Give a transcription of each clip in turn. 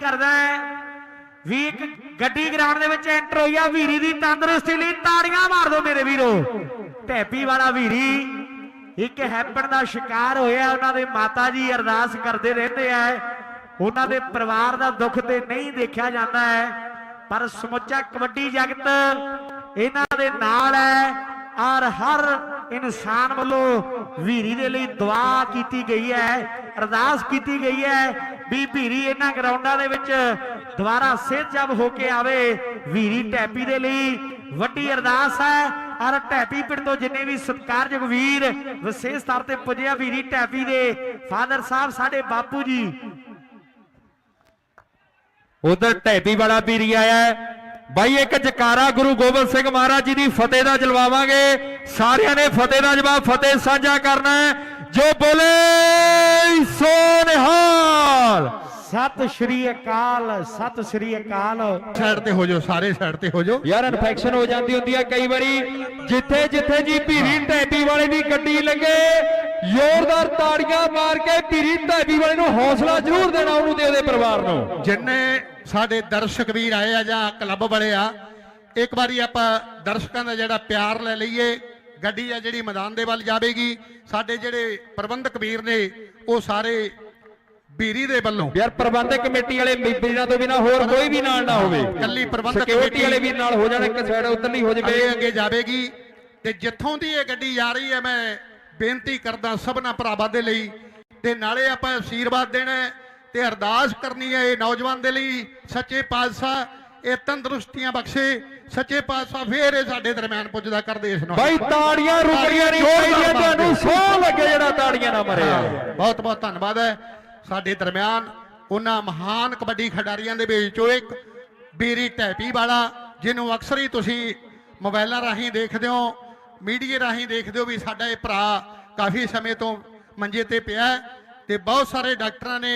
ਕਰਦਾ ਹੈ। ਵੀ ਇੱਕ ਗੱਡੀ ਗਰਾਊਂਡ ਦੇ ਵਿੱਚ ਐਂਟਰ ਹੋਈ ਆ, ਵੀਰੀ ਦੀ ਤੰਦਰੁਸਤੀ ਲਈ ਤਾੜੀਆਂ ਮਾਰ ਦਿਓ ਮੇਰੇ ਵੀਰੋ। ਢੈਪੀ ਵਾਲਾ ਵੀਰੀ ਇੱਕ ਹੈਪਨ ਦਾ ਸ਼ਿਕਾਰ ਹੋਇਆ, ਉਹਨਾਂ ਦੇ ਮਾਤਾ ਜੀ ਅਰਦਾਸ ਕਰਦੇ ਰਹਿੰਦੇ ਆ। ਉਹਨਾਂ ਦੇ ਪਰਿਵਾਰ ਦਾ ਦੁੱਖ ਤੇ ਨਹੀਂ ਦੇਖਿਆ ਜਾਂਦਾ ਹੈ, ਪਰ ਸਮੁੱਚਾ ਕਬੱਡੀ ਜਗਤ ਇਹਨਾਂ ਦੇ ਨਾਲ ਹੈ ਔਰ ਹਰ ਇਨਸਾਨ ਵੱਲੋਂ ਵੀਰੀ ਦੇ ਲਈ ਦੁਆ ਕੀਤੀ ਗਈ ਹੈ, ਅਰਦਾਸ ਕੀਤੀ ਗਈ ਹੈ ਵੀ ਵੀਰੀ ਇਹਨਾਂ ਗਰਾਊਂਡਾਂ ਦੇ ਵਿੱਚ ਦੁਬਾਰਾ ਸਿਹਤਯਾਬ ਹੋ ਕੇ ਆਵੇ। ਵੀਰੀ ਟੈਪੀ ਦੇ ਲਈ ਵੱਡੀ ਅਰਦਾਸ ਹੈ। ਔਰ ਟੈਪੀ ਪਿੰਡ ਤੋਂ ਜਿੰਨੇ ਵੀ ਸਤਿਕਾਰਯੋਗ ਵੀਰ ਵਿਸ਼ੇਸ਼ ਤੌਰ ਤੇ ਪੁੱਜੇ ਵੀਰੀ ਟੈਪੀ ਦੇ, ਫਾਦਰ ਸਾਹਿਬ ਸਾਡੇ ਬਾਪੂ ਜੀ। ਉਧਰ ਢੈਪੀ ਵਾਲਾ ਵੀਰੀ ਆਇਆ ਬਾਈ, ਇੱਕ ਜਕਾਰਾ ਗੁਰੂ ਗੋਬਿੰਦ ਸਿੰਘ ਮਹਾਰਾਜ ਜੀ ਦੀ ਫਤਿਹ ਦਾ ਜਲਵਾਵਾਂਗੇ। ਸਾਰਿਆਂ ਨੇ ਫਤਿਹ ਦਾ ਜਵਾਬ, ਫਤਿਹ ਸਾਂਝਾ ਕਰਨਾ ਹੈ। ਜੋ ਬੋਲੇ ਸੋ ਨਿਹਾਲ ਸਤਿ ਸ਼੍ਰੀ ਅਕਾਲ ਸਤਿ ਸ਼੍ਰੀ ਅਕਾਲ। ਸਾਈਡ ਤੇ ਹੋ ਜਾਓ ਸਾਰੇ ਸਾਈਡ ਤੇ ਹੋ ਜਾਓ। ਯਾਰ ਇਨਫੈਕਸ਼ਨ ਹੋ ਜਾਂਦੀ ਹੁੰਦੀ ਹੈ ਕਈ ਵਾਰੀ। ਜਿੱਥੇ ਜਿੱਥੇ ਜੀ ਭੀਰੀ ਢੈਪੀ ਵਾਲੇ ਦੀ ਗੱਡੀ ਲੱਗੇ ਜ਼ੋਰਦਾਰ ਤਾੜੀਆਂ ਮਾਰ ਕੇ ਭੀਰੀ ਢੈਪੀ ਵਾਲੇ ਨੂੰ ਹੌਸਲਾ ਜ਼ਰੂਰ ਦੇਣਾ ਉਹਨੂੰ ਤੇ ਉਹਦੇ ਪਰਿਵਾਰ ਨੂੰ। ਜਿੰਨੇ ਸਾਡੇ ਦਰਸ਼ਕ ਵੀਰ ਆਏ ਆ ਜਾਂ ਕਲੱਬ ਵਾਲੇ ਆ ਇੱਕ ਵਾਰੀ ਆਪਾਂ ਦਰਸ਼ਕਾਂ ਦਾ ਜਿਹੜਾ ਪਿਆਰ ਲੈ ਲਈਏ ਗੱਡੀ ਆ ਜਿਹੜੀ ਮੈਦਾਨ ਦੇ ਵੱਲ ਜਾਵੇਗੀ। ਸਾਡੇ ਜਿਹੜੇ ਪ੍ਰਬੰਧਕ ਵੀਰ ਨੇ ਉਹ ਸਾਰੇ ਬੀਰੀ ਦੇ ਵੱਲੋਂ। ਯਾਰ ਪ੍ਰਬੰਧਕ ਕਮੇਟੀ ਵਾਲੇ ਵੀਰਾਂ ਤੋਂ ਬਿਨਾ ਹੋਰ ਕੋਈ ਵੀ ਨਾਲ ਨਾ ਹੋਵੇ। ਇਕੱਲੀ ਪ੍ਰਬੰਧਕ ਕਮੇਟੀ ਵਾਲੇ ਵੀ ਨਾਲ ਹੋ ਜਾਣ ਇੱਕ ਸਾਈਡ ਉਧਰਲੀ ਹੋ ਜਾਵੇ। ਅੱਗੇ ਜਾਵੇਗੀ। ਤੇ ਜਿੱਥੋਂ ਦੀ ਇਹ ਗੱਡੀ ਜਾ ਰਹੀ ਹੈ ਮੈਂ ਬੇਨਤੀ ਕਰਦਾ ਸਭਨਾ ਭਰਾਵਾਂ ਦੇ ਲਈ। ਤੇ ਨਾਲੇ ਆਪਾਂ ਆਸ਼ੀਰਵਾਦ ਦੇਣਾ ਹੈ ਤੇ ਅਰਦਾਸ ਕਰਨੀ ਹੈ ਇਹ ਨੌਜਵਾਨ ਦੇ ਲਈ। ਸੱਚੇ ਪਾਤਸ਼ਾਹ ਇਹ ਤੰਦਰੁਸਤੀਆਂ ਬਖਸ਼ੇ। ਸੱਚੇ ਪਾਤਸ਼ਾਹ ਫੇਰ ਇਹ ਸਾਡੇ ਦਰਮਿਆਨ ਪੁੱਜਦਾ ਕਰਦੇ ਇਸ ਨੂੰ। ਬਾਈ ਤਾੜੀਆਂ ਰੁਕਣੀਆਂ ਨਹੀਂ ਚਾਹੀਦੀਆਂ ਤੁਹਾਨੂੰ। ਸੋਹ ਲੱਗੇ ਜਿਹੜਾ ਤਾੜੀਆਂ ਨਾ ਮਰਿਆ। ਬਹੁਤ ਬਹੁਤ ਧੰਨਵਾਦ ਹੈ। ਸਾਡੇ ਦਰਮਿਆਨ ਉਹਨਾਂ ਮਹਾਨ ਕਬੱਡੀ ਖਿਡਾਰੀਆਂ ਦੇ ਵਿੱਚੋਂ ਇੱਕ ਬੀਰੀ ਟੈਪੀ ਵਾਲਾ ਜਿਹਨੂੰ ਅਕਸਰ ਹੀ ਤੁਸੀਂ ਮੋਬਾਈਲਾਂ ਰਾਹੀਂ ਦੇਖਦੇ ਹੋ ਮੀਡੀਆ ਰਾਹੀਂ ਦੇਖਦੇ ਹੋ ਵੀ ਸਾਡਾ ਇਹ ਭਰਾ ਕਾਫੀ ਸਮੇਂ ਤੋਂ ਮੰਜੇ ਤੇ ਪਿਆ ਹੈ ਤੇ ਬਹੁਤ ਸਾਰੇ ਡਾਕਟਰਾਂ ਨੇ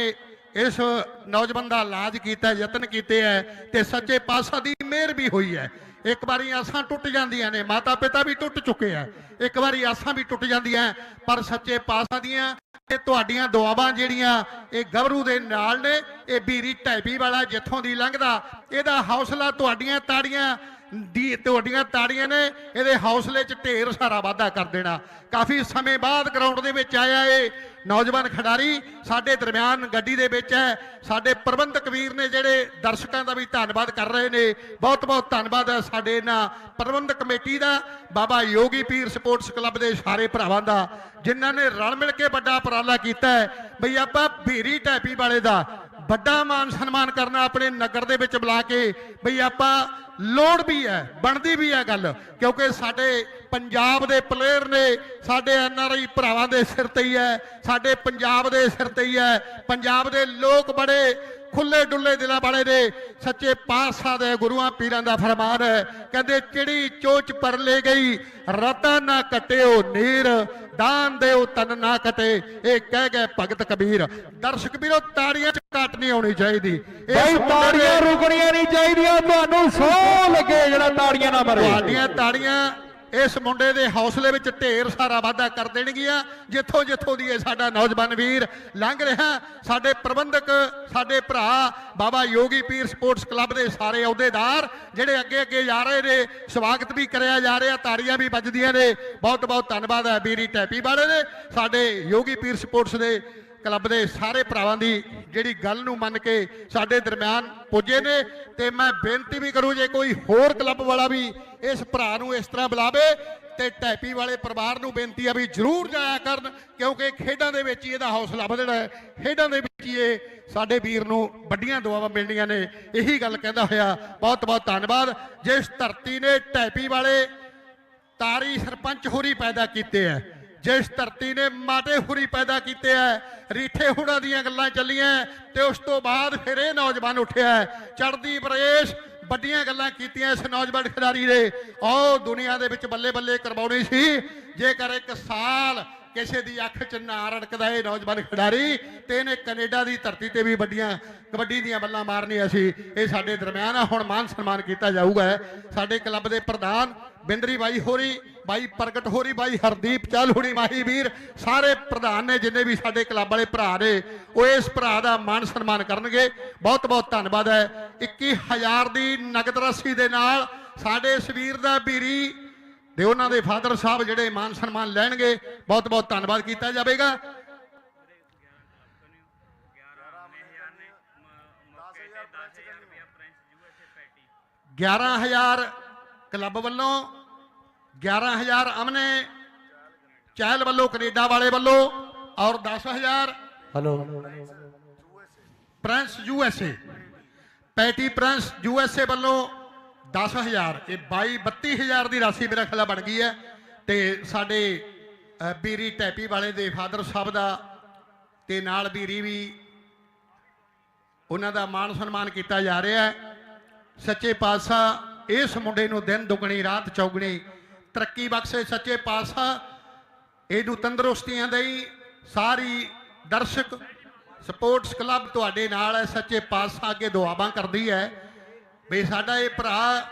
ਇਸ ਨੌਜਵਾਨ ਦਾ ਇਲਾਜ ਕੀਤਾ ਯਤਨ ਕੀਤੇ ਹੈ ਤੇ ਸੱਚੇ ਪਾਤਸ਼ਾਹ ਦੀ ਮਿਹਰ ਵੀ ਹੋਈ ਹੈ। ਇੱਕ ਵਾਰੀ ਆਸਾਂ ਟੁੱਟ ਜਾਂਦੀਆਂ ਨੇ ਮਾਤਾ ਪਿਤਾ ਵੀ ਟੁੱਟ ਚੁੱਕੇ ਆ। ਇੱਕ ਵਾਰੀ ਆਸਾਂ ਵੀ ਟੁੱਟ ਜਾਂਦੀਆਂ, ਪਰ ਸੱਚੇ ਪਾਤਸ਼ਾਹ ਦੀਆਂ ਇਹ ਤੁਹਾਡੀਆਂ ਦੁਆਵਾਂ ਜਿਹੜੀਆਂ, ਇਹ ਗਬਰੂ ਦੇ ਨਾਲ ਨੇ, ਇਹ ਬੀਰੀ ਢੈਪੀ ਵਾਲਾ ਜਿੱਥੋਂ ਦੀ ਲੰਘਦਾ, ਇਹਦਾ ਹੌਸਲਾ ਤੁਹਾਡੀਆਂ ਤਾੜੀਆਂ, ਦੀ ਤੁਹਾਡੀਆਂ ਤਾੜੀਆਂ ਨੇ, ਇਹਦੇ ਹੌਸਲੇ 'ਚ ਢੇਰ ਸਾਰਾ ਵਾਧਾ ਕਰ ਦੇਣਾ। ਕਾਫੀ ਸਮੇਂ ਬਾਅਦ ਗਰਾਊਂਡ ਦੇ ਵਿੱਚ ਆਇਆ ਏ ਨੌਜਵਾਨ ਖਿਡਾਰੀ ਸਾਡੇ ਦਰਮਿਆਨ ਗੱਡੀ ਦੇ ਵਿੱਚ ਹੈ। ਸਾਡੇ ਪ੍ਰਬੰਧਕ ਵੀਰ ਨੇ ਜਿਹੜੇ ਦਰਸ਼ਕਾਂ ਦਾ ਵੀ ਧੰਨਵਾਦ ਕਰ ਰਹੇ ਨੇ। ਬਹੁਤ ਬਹੁਤ ਧੰਨਵਾਦ ਹੈ ਸਾਡੇ ਇਹਨਾਂ ਪ੍ਰਬੰਧਕ ਕਮੇਟੀ ਦਾ। ਬਾਬਾ ਯੋਗੀ ਪੀਰ ਸਪੋਰਟਸ ਕਲੱਬ ਦੇ ਸਾਰੇ ਭਰਾਵਾਂ ਦਾ, ਜਿਨ੍ਹਾਂ ਨੇ ਰਲ ਮਿਲ ਕੇ ਵੱਡਾ ਉਪਰਾਲਾ ਕੀਤਾ ਹੈ। ਬਈ ਆਪਾਂ ਭੀਰੀ ਟੈਪੀ ਵਾਲੇ ਦਾ ਵੱਡਾ ਮਾਨ ਸਨਮਾਨ ਕਰਨਾ ਆਪਣੇ ਨਗਰ ਦੇ ਵਿੱਚ ਬੁਲਾ ਕੇ ਬਈ ਆਪਾਂ ਲੋੜ ਵੀ ਹੈ, ਬਣਦੀ ਵੀ ਹੈ ਗੱਲ। ਕਿਉਂਕਿ ਸਾਡੇ ਪੰਜਾਬ ਦੇ ਪਲੇਅਰ ਨੇ ਸਾਡੇ ਐਨ ਆਰ ਆਈ ਭਰਾਵਾਂ ਦੇ ਸਿਰ ਤੇ ਹੀ ਹੈ ਸਾਡੇ ਪੰਜਾਬ ਦੇ ਸਿਰ ਤੇ ਹੀ ਹੈ ਪੰਜਾਬ ਦੇ ਲੋਕ ਬੜੇ ਖੁੱਲੇ ਡੁੱਲੇ ਦਿਲਾਂ ਵਾਲੇ ਨੇ ਸੱਚੇ ਪਾਤਸ਼ਾਹ ਦੇ ਗੁਰੂਆਂ ਪੀਰਾਂ ਦਾ ਫਰਮਾਨ ਹੈ ਕਹਿੰਦੇ ਚਿੜੀ ਚੋਚ ਪਰ ਲੈ ਗਈ ਰਤਨ ਨਾ ਕਟਿਓ ਨੀਰ ਦਾਨ ਦਿਓ ਤਨ ਨਾ ਕਟੇ ਇਹ ਕਹਿ ਗਏ ਭਗਤ ਕਬੀਰ। ਦਰਸ਼ਕ ਵੀਰੋ ਤਾੜੀਆਂ ਚ ਘੱਟ ਨਹੀਂ ਆਉਣੀ ਚਾਹੀਦੀ। ਮੁੰਡੇ ਤਾੜੀਆਂ ਰੁਕਣੀਆਂ ਨਹੀਂ ਚਾਹੀਦੀਆਂ ਤੁਹਾਨੂੰ ਸੋਹ ਲੱਗੇ ਜਿਹੜਾ ਤਾੜੀਆਂ ਨਾ ਮਰੇ। ਤੁਹਾਡੀਆਂ ਤਾੜੀਆਂ ਇਸ ਮੁੰਡੇ ਦੇ ਹੌਸਲੇ ਵਿੱਚ ਢੇਰ ਸਾਰਾ ਵਾਧਾ ਕਰ ਦੇਣਗੀਆਂ। ਜਿੱਥੋਂ ਜਿੱਥੋਂ ਦੀ ਇਹ ਸਾਡਾ ਨੌਜਵਾਨ ਵੀਰ ਲੰਘ ਰਿਹਾ, ਸਾਡੇ ਪ੍ਰਬੰਧਕ, ਸਾਡੇ ਭਰਾ, ਬਾਬਾ ਯੋਗੀ ਪੀਰ ਸਪੋਰਟਸ ਕਲੱਬ ਦੇ ਸਾਰੇ ਅਹੁਦੇਦਾਰ, ਜਿਹੜੇ ਅੱਗੇ ਅੱਗੇ ਜਾ ਰਹੇ ਨੇ, ਸਵਾਗਤ ਵੀ ਕਰਿਆ ਜਾ ਰਿਹਾ, ਤਾੜੀਆਂ ਵੀ ਵੱਜਦੀਆਂ ਨੇ। ਬਹੁਤ ਬਹੁਤ ਧੰਨਵਾਦ ਹੈ ਬੀਰੀ ਟੈਪੀ ਵਾਲੇ ਦੇ ਸਾਡੇ ਯੋਗੀ ਪੀਰ ਸਪੋਰਟਸ ਦੇ ਕਲੱਬ ਦੇ ਸਾਰੇ ਭਰਾਵਾਂ ਦੀ ਜਿਹੜੀ ਗੱਲ ਨੂੰ ਮੰਨ ਕੇ ਸਾਡੇ ਦਰਮਿਆਨ ਪੁੱਜੇ ਨੇ ਤੇ ਮੈਂ ਬੇਨਤੀ ਵੀ ਕਰੂੰ ਜੇ ਕੋਈ ਹੋਰ ਕਲੱਬ ਵਾਲਾ ਵੀ ਇਸ ਭਰਾ ਨੂੰ ਇਸ ਤਰ੍ਹਾਂ ਬੁਲਾਵੇ ਤੇ ਟੈਪੀ ਵਾਲੇ ਪਰਿਵਾਰ ਨੂੰ ਬੇਨਤੀ ਆ ਵੀ ਜਰੂਰ ਜਾਇਆ ਕਰਨ, ਕਿਉਂਕਿ ਖੇਡਾਂ ਦੇ ਵਿੱਚ ਹੀ ਇਹਦਾ ਹੌਸਲਾ ਵਧਣਾ ਹੈ। ਖੇਡਾਂ ਦੇ ਵਿੱਚ ਹੀ ਇਹ ਸਾਡੇ ਵੀਰ ਨੂੰ ਵੱਡੀਆਂ ਦੁਆਵਾਂ ਮਿਲਣੀਆਂ ਨੇ। ਇਹੀ ਗੱਲ ਕਹਿੰਦਾ ਹੋਇਆ। ਬਹੁਤ ਬਹੁਤ ਧੰਨਵਾਦ। ਜਿਸ ਧਰਤੀ ਨੇ ਟੈਪੀ ਵਾਲੇ ਤਾਰੀ ਸਰਪੰਚ ਹੋਰੀ ਪੈਦਾ ਕੀਤੇ ਐ ਜਿਸ ਧਰਤੀ ਨੇ ਮਾਟੇ ਹੁਰੀ ਪੈਦਾ ਕੀਤੇ ਐ, ਰੀਠੇ ਹੁਣਾਂ ਦੀਆਂ ਗੱਲਾਂ ਚੱਲੀਆਂ ਤੇ ਉਸ ਤੋਂ ਬਾਅਦ ਫਿਰ ਇਹ ਨੌਜਵਾਨ ਉੱਠਿਆ ਚੜਦੀ ਪ੍ਰੇਸ਼ ਵੱਡੀਆਂ ਗੱਲਾਂ ਕੀਤੀਆਂ ਇਸ ਨੌਜਵਾਨ ਖਿਡਾਰੀ ਨੇ। ਉਹ ਦੁਨੀਆ ਦੇ ਵਿੱਚ ਬੱਲੇ ਬੱਲੇ ਕਰਵਾਉਣੀ ਸੀ। ਜੇਕਰ ਇੱਕ ਸਾਲ ਕਿਸੇ ਦੀ ਅੱਖ 'ਚ ਨਾ ਰੜਕਦਾ ਇਹ ਨੌਜਵਾਨ ਖਿਡਾਰੀ ਤੇ ਇਹਨੇ ਕੈਨੇਡਾ ਦੀ ਧਰਤੀ ਤੇ ਵੀ ਵੱਡੀਆਂ, ਕਬੱਡੀ ਦੀਆਂ ਬੱਲਾਂ ਮਾਰਨੀਆਂ ਸੀ। ਇਹ ਸਾਡੇ ਦਰਮਿਆਨ ਆ, ਹੁਣ ਮਾਨ ਸਨਮਾਨ ਕੀਤਾ ਜਾਊਗਾ। ਸਾਡੇ ਕਲੱਬ ਦੇ ਪ੍ਰਧਾਨ ਬਿੰਦਰੀ ਬਾਈ ਹੋਰੀ, ਬਾਈ ਪ੍ਰਗਟ ਹੋਰੀ, ਬਾਈ ਹਰਦੀਪ ਚਲ ਹੁਣੀ ਮਾਹੀ ਵੀਰ, ਸਾਰੇ ਪ੍ਰਧਾਨ ਨੇ ਜਿੰਨੇ ਵੀ ਸਾਡੇ ਕਲੱਬ ਵਾਲੇ ਭਰਾ ਨੇ, ਉਹ ਇਸ ਭਰਾ ਦਾ ਮਾਨ ਸਨਮਾਨ ਕਰਨਗੇ। ਬਹੁਤ ਬਹੁਤ ਧੰਨਵਾਦ ਹੈ। 21000 ਦੀ ਨਗਦ ਰਾਸ਼ੀ ਦੇ ਨਾਲ ਸਾਡੇ ਇਸ ਵੀਰ ਦਾ ਵੀਰੀ ਤੇ ਉਹਨਾਂ ਦੇ ਫਾਦਰ ਸਾਹਿਬ ਜਿਹੜੇ ਮਾਨ ਸਨਮਾਨ ਲੈਣਗੇ। ਬਹੁਤ ਬਹੁਤ ਧੰਨਵਾਦ ਕੀਤਾ ਜਾਵੇਗਾ। 11000 ਕਲੱਬ ਵੱਲੋਂ 11000 ਅਮਨੇ ਚਹਿਲ ਵੱਲੋਂ ਕੈਨੇਡਾ ਵਾਲੇ ਵੱਲੋਂ ਔਰ 10000 ਹਲੋ ਪ੍ਰਿੰਸ ਯੂਐਸਏ ਪੈਟੀ ਪ੍ਰਿੰਸ ਯੂਐਸਏ ਵੱਲੋਂ 10000 ਇਹ 22 32000 ਦੀ ਰਾਸ਼ੀ ਮੇਰਾ ਖਿਆਲ ਬਣ ਗਈ ਹੈ। ਤੇ ਸਾਡੇ ਬੀਰੀ ਟੈਪੀ ਵਾਲੇ ਦੇ ਫਾਦਰ ਸਾਹਿਬ ਦਾ ਤੇ ਨਾਲ ਬੀਰੀ ਵੀ ਉਹਨਾਂ ਦਾ ਮਾਣ ਸਨਮਾਨ ਕੀਤਾ ਜਾ ਰਿਹਾ ਹੈ। ਸੱਚੇ ਪਾਤਸ਼ਾਹ ਇਸ ਮੁੰਡੇ ਨੂੰ ਦਿਨ ਦੁਗਣੀ, ਰਾਤ ਚੌਗਣੀ। ਤਰੱਕੀ ਬਖਸ਼ੇ ਸੱਚੇ ਪਾਤਸ਼ਾਹ। ਇਹਨੂੰ ਤੰਦਰੁਸਤੀਆਂ ਦੇਈ ਸਾਰੀ ਦਰਸ਼ਕ, ਸਪੋਰਟਸ ਕਲੱਬ ਤੁਹਾਡੇ ਨਾਲ ਹੈ। ਸੱਚੇ ਪਾਤਸ਼ਾਹ ਅੱਗੇ ਦੁਆਵਾਂ ਕਰਦੀ ਹੈ। ਵੀ ਸਾਡਾ ਇਹ ਭਰਾ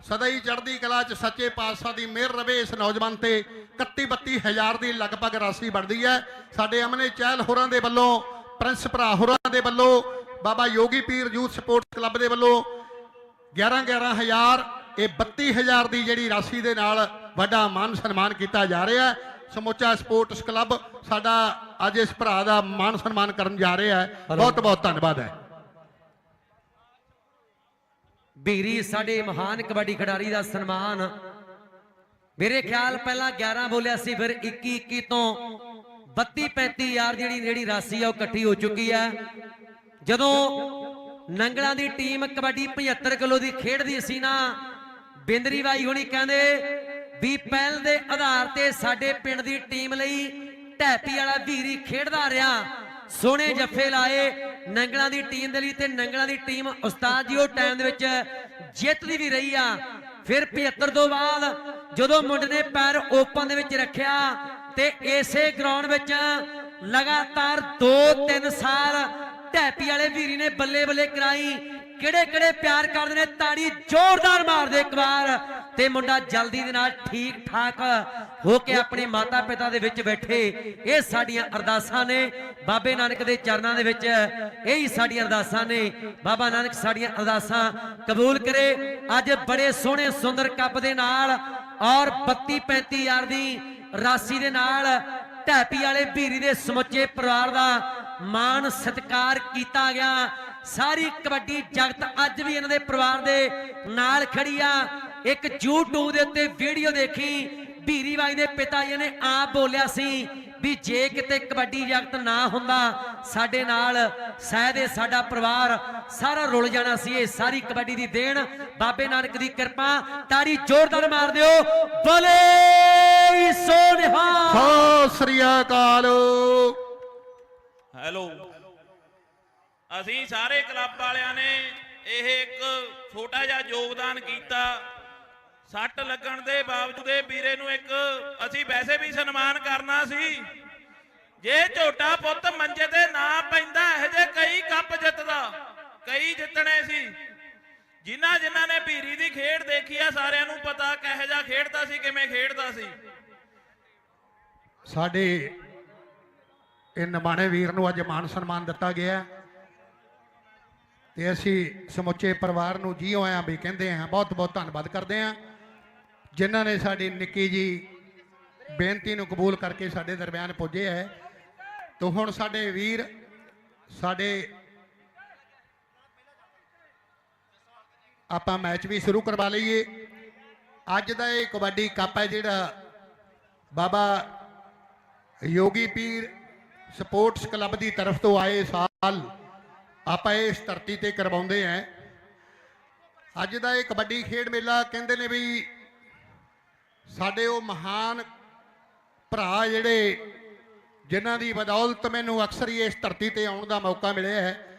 ਸਦਾ ਹੀ ਚੜ੍ਹਦੀ ਕਲਾ 'ਚ ਸੱਚੇ ਪਾਤਸ਼ਾਹ ਦੀ ਮਿਹਰ ਰਵੇ ਇਸ ਨੌਜਵਾਨ ਤੇ। 31 32 ਹਜ਼ਾਰ ਦੀ ਲਗਭਗ ਰਾਸ਼ੀ ਬਣਦੀ ਹੈ। ਸਾਡੇ ਅਮਨੇ ਚਹਿਲ ਹੋਰਾਂ ਦੇ ਵੱਲੋਂ ਪ੍ਰਿੰਸ ਭਰਾ ਹੋਰਾਂ ਦੇ ਵੱਲੋਂ ਬਾਬਾ ਯੋਗੀ ਪੀਰ ਯੂਥ ਸਪੋਰਟਸ ਕਲੱਬ ਦੇ ਵੱਲੋਂ 11 11000 ਇਹ 32000 ਦੀ ਜਿਹੜੀ ਰਾਸ਼ੀ ਦੇ ਨਾਲ ਵੱਡਾ ਮਾਨ ਸਨਮਾਨ ਕੀਤਾ ਜਾ ਰਿਹਾ ਹੈ। ਸਮੁੱਚਾ ਸਪੋਰਟਸ ਕਲੱਬ ਸਾਡਾ ਅੱਜ ਇਸ ਭਰਾ ਦਾ ਮਾਨ ਸਨਮਾਨ ਕਰਨ ਜਾ ਰਿਹਾ ਹੈ। ਬਹੁਤ ਬਹੁਤ ਧੰਨਵਾਦ ਹੈ। ਬੀਰੀ ਸਾਡੇ ਮਹਾਨ ਕਬੱਡੀ ਖਿਡਾਰੀ ਦਾ ਸਨਮਾਨ ਮੇਰੇ ਖਿਆਲ ਪਹਿਲਾਂ 11 ਬੋਲਿਆ ਸੀ, ਫਿਰ 21 21 ਤੋਂ 32 35 ਯਾਰ ਜਿਹੜੀ ਜਿਹੜੀ ਰਾਸ਼ੀ ਆ, ਉਹ ਇਕੱਠੀ ਹੋ ਚੁੱਕੀ ਹੈ ਜਦੋਂ ਨੰਗਲਾਂ ਦੀ ਟੀਮ ਕਬੱਡੀ 75 ਕਿਲੋ ਦੀ ਖੇਡਦੀ ਸੀ ਨਾ, ਬਿੰਦਰੀ ਬਾਈ ਹੁਣੀ ਕਹਿੰਦੇ ਵੀ ਪਹਿਲ ਦੇ ਆਧਾਰ ਤੇ ਸਾਡੇ ਪਿੰਡ ਦੀ ਟੀਮ ਲਈ ਢੈਪੀ ਵਾਲਾ ਵੀਰੀ ਖੇਡਦਾ ਰਿਹਾ। ਸੋਹਣੇ ਜੱਫੇ ਲਾਏ ਨੰਗਲਾਂ ਦੀ ਟੀਮ ਦੇ ਲਈ ਤੇ ਨੰਗਲਾਂ ਦੀ ਟੀਮ ਉਸਤਾਦ ਜੀ ਉਹ ਟਾਈਮ ਦੇ ਵਿੱਚ ਜਿੱਤਦੀ ਵੀ ਰਹੀ ਆ। ਫਿਰ 75 ਤੋਂ ਬਾਅਦ ਜਦੋਂ ਮੁੰਡੇ ਨੇ ਪੈਰ ਓਪਨ ਦੇ ਵਿੱਚ ਰੱਖਿਆ ਤੇ ਇਸੇ ਗਰਾਊਂਡ ਵਿੱਚ ਲਗਾਤਾਰ 2-3 ਸਾਲ ਢੈਪੀ ਵਾਲੇ ਵੀਰੀ ਨੇ ਬੱਲੇ ਬੱਲੇ ਕਰਾਈ ਕਿਹੜੇ ਕਿਹੜੇ ਪਿਆਰ ਕਰਦੇ ਨੇ, ਤਾੜੀ ਜ਼ੋਰਦਾਰ ਮਾਰਦੇ ਇੱਕ ਵਾਰ ਤੇ ਮੁੰਡਾ ਜਲਦੀ ਦੇ ਨਾਲ ਠੀਕ ਠਾਕ ਹੋ ਕੇ ਆਪਣੇ ਮਾਤਾ ਪਿਤਾ ਦੇ ਵਿੱਚ ਬੈਠੇ। ਇਹ ਸਾਡੀਆਂ ਅਰਦਾਸਾਂ ਨੇ। ਬਾਬੇ ਨਾਨਕ ਦੇ ਚਰਨਾਂ ਦੇ ਵਿੱਚ ਇਹ ਹੀ ਸਾਡੀਆਂ ਅਰਦਾਸਾਂ ਨੇ। ਬਾਬਾ ਨਾਨਕ ਸਾਡੀਆਂ ਅਰਦਾਸਾਂ ਕਬੂਲ ਕਰੇ। ਅੱਜ ਬੜੇ ਸੋਹਣੇ, ਸੁੰਦਰ ਕੱਪ ਦੇ ਨਾਲ ਔਰ 32 35 ਦੀ ਰਾਸ਼ੀ ਦੇ ਨਾਲ ਢੈਪੀ ਵਾਲੇ ਭੀਰੀ ਦੇ ਸਮੁੱਚੇ ਪਰਿਵਾਰ ਦਾ ਮਾਣ ਸਤਿਕਾਰ ਕੀਤਾ ਗਿਆ। ਸਾਰੀ ਕਬੱਡੀ ਜਗਤ ਅੱਜ ਵੀ ਇਹਨਾਂ ਦੇ ਪਰਿਵਾਰ ਦੇ ਨਾਲ ਖੜੀ ਆ। ਇੱਕ YouTube ਦੇ ਉੱਤੇ ਵੀਡੀਓ ਦੇਖੀ। ਭੀਰੀ ਬਾਈ ਦੇ ਪਿਤਾ ਜੀ ਨੇ ਆਪ ਬੋਲਿਆ ਸੀ ਵੀ ਜੇ ਕਿਤੇ ਕਬੱਡੀ ਜਗਤ ਨਾ ਹੁੰਦਾ ਸਾਡੇ ਨਾਲ ਇਹ ਸਾਡਾ ਪਰਿਵਾਰ ਸਾਰਾ ਰੁਲ ਜਾਣਾ ਸੀ ਇਹ ਸਾਰੀ ਕਬੱਡੀ ਦੀ ਦੇਣ। ਬਾਬੇ ਨਾਨਕ ਦੀ ਕਿਰਪਾ ਤਾੜੀ ਜ਼ੋਰਦਾਰ ਮਾਰ ਦਿਓ। ਬੋਲੇ ਸੋਨਿਹਾ ਸਤਿ ਸ੍ਰੀ ਅਕਾਲ। ਹੈਲੋ। ਅਸੀਂ ਸਾਰੇ ਕਲੱਬ ਵਾਲਿਆਂ ਨੇ ਇਹ ਇੱਕ ਛੋਟਾ ਜਿਹਾ ਯੋਗਦਾਨ ਕੀਤਾ। ਸੱਟ ਲੱਗਣ ਦੇ ਬਾਵਜੂਦ ਇਹ ਵੀਰੇ ਨੂੰ ਇੱਕ ਅਸੀਂ ਵੈਸੇ ਵੀ ਸਨਮਾਨ ਕਰਨਾ ਸੀ। ਜੇ ਝੋਟਾ ਪੁੱਤ ਮੰਜੇ ਤੇ ਨਾ ਪੈਂਦਾ, ਇਹੋ ਜਿਹੇ ਕਈ ਕੱਪ ਜਿੱਤਦਾ, ਕਈ ਜਿੱਤਣੇ ਸੀ। ਜਿਨ੍ਹਾਂ ਜਿਨ੍ਹਾਂ ਨੇ ਵੀਰੀ ਦੀ ਖੇਡ ਦੇਖੀ ਆ, ਸਾਰਿਆਂ ਨੂੰ ਪਤਾ ਕਿਹੋ ਜਿਹਾ ਖੇਡਦਾ ਸੀ, ਕਿਵੇਂ ਖੇਡਦਾ ਸੀ। ਸਾਡੇ ਇਹ ਨਿਮਾਣੇ ਵੀਰ ਨੂੰ ਅੱਜ ਮਾਨ ਸਨਮਾਨ ਦਿੱਤਾ ਗਿਆ। ਤੇ ਅਸੀਂ ਸਮੁੱਚੇ ਪਰਿਵਾਰ ਨੂੰ ਜੀ ਆਇਆਂ ਵੀ ਕਹਿੰਦੇ ਹਾਂ ਬਹੁਤ ਬਹੁਤ ਧੰਨਵਾਦ ਕਰਦੇ ਹਾਂ। ਜਿਨ੍ਹਾਂ ਨੇ ਸਾਡੀ ਨਿੱਕੀ ਜੀ ਬੇਨਤੀ ਨੂੰ ਕਬੂਲ ਕਰਕੇ ਸਾਡੇ ਦਰਮਿਆਨ ਪੁੱਜੇ ਹੈ, ਤੋਂ ਹੁਣ ਸਾਡੇ ਵੀਰ, ਸਾਡੇ ਆਪਾਂ ਮੈਚ ਵੀ ਸ਼ੁਰੂ ਕਰਵਾ ਲਈਏ। ਅੱਜ ਦਾ ਇਹ ਕਬੱਡੀ ਕੱਪ ਹੈ ਜਿਹੜਾ ਬਾਬਾ ਯੋਗੀ ਪੀਰ ਸਪੋਰਟਸ ਕਲੱਬ ਦੀ ਤਰਫ ਤੋਂ ਆਏ ਸਾਲ ਆਪਾਂ ਇਸ ਧਰਤੀ ਤੇ ਕਰਵਾਉਂਦੇ ਆਂ ਅੱਜ ਦਾ ਇਹ ਕਬੱਡੀ ਖੇਡ ਮੇਲਾ ਕਹਿੰਦੇ ਨੇ ਵੀ ਸਾਡੇ ਉਹ ਮਹਾਨ ਭਰਾ ਜਿਹੜੇ ਜਿਨ੍ਹਾਂ ਦੀ ਬਦੌਲਤ ਮੈਨੂੰ ਅਕਸਰ ਹੀ ਇਸ ਧਰਤੀ ਤੇ ਆਉਣ ਦਾ ਮੌਕਾ ਮਿਲਿਆ ਹੈ।